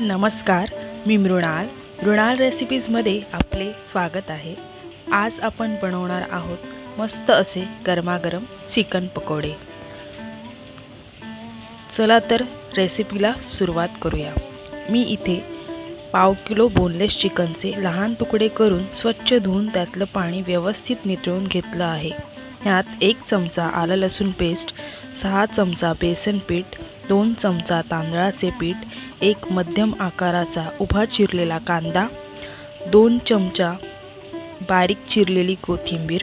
नमस्कार मी मृणाल. मृणाल रेसिपीजमध्ये आपले स्वागत आहे. आज आपण बनवणार आहोत मस्त असे गरमागरम चिकन पकोडे. चला तर रेसिपीला सुरुवात करूया. मी इथे पाव किलो बोनलेस चिकनचे लहान तुकडे करून स्वच्छ धुवून त्यातलं पाणी व्यवस्थित नितळून घेतलं आहे. ह्यात एक चमचा आलं लसूण पेस्ट सहा चमचा बेसन पीठ दोन चमचा तांदळाचे पीठ एक मध्यम आकाराचा उभा चिरलेला कांदा दोन चमचा बारीक चिरलेली कोथिंबीर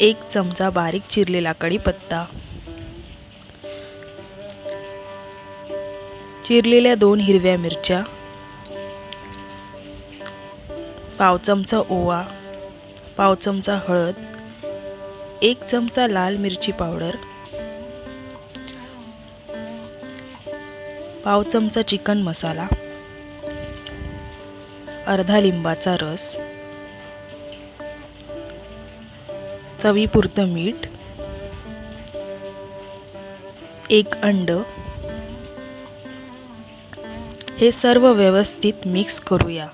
एक चमचा बारीक चिरलेला कढीपत्ता. चिरलेल्या दोन हिरव्या मिरच्या पाव चमचा ओवा पाव चमचा हळद एक चमचा लाल मिरची पावडर पाव चमचा चिकन मसाला अर्धा लिंबाचा रस चवीपुरतं मीठ एक अंड. हे सर्व व्यवस्थित मिक्स करूया.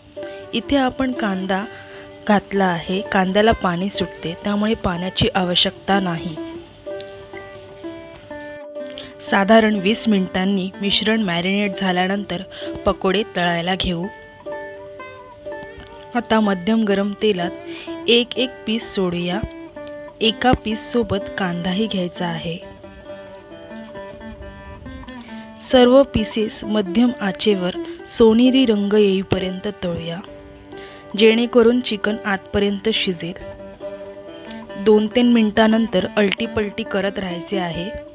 इथे आपण कांदा घातला आहे. कांद्याला पाणी सुटते त्यामुळे पाण्याची आवश्यकता नाही. साधारण वीस मिनिटांनी मिश्रण मॅरिनेट झाल्यानंतर पकोडे तळायला घेऊ. आता मध्यम गरम तेलात एक एक पीस सोडूया. एका पीससोबत कांदाही घ्यायचा आहे. सर्व पीसेस मध्यम आचेवर सोनेरी रंग येईपर्यंत तळूया. जेणेकरून चिकन आतपर्यंत शिजेल. दोन तीन मिनटानंतर अलटीपलटी करत राहायचे आहे.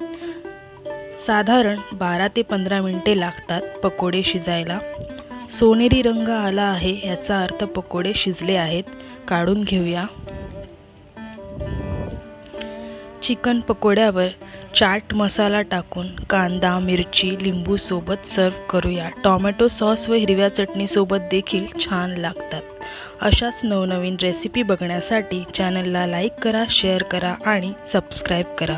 साधारण बारा ते पंधरा मिनटे लागतात पकोडे शिजायला. सोनेरी रंग आला आहे याचा अर्थ पकोडे शिजले आहेत काढून घेऊया. चिकन पकोड्यावर चाट मसाला टाकून कांदा मिरची लिंबूसोबत सर्व करूया. टॉमॅटो सॉस व हिरव्या चटणीसोबत देखील छान लागतात. अशाच नवनवीन रेसिपी बघण्यासाठी चॅनलला लाईक करा शेअर करा आणि सबस्क्राईब करा.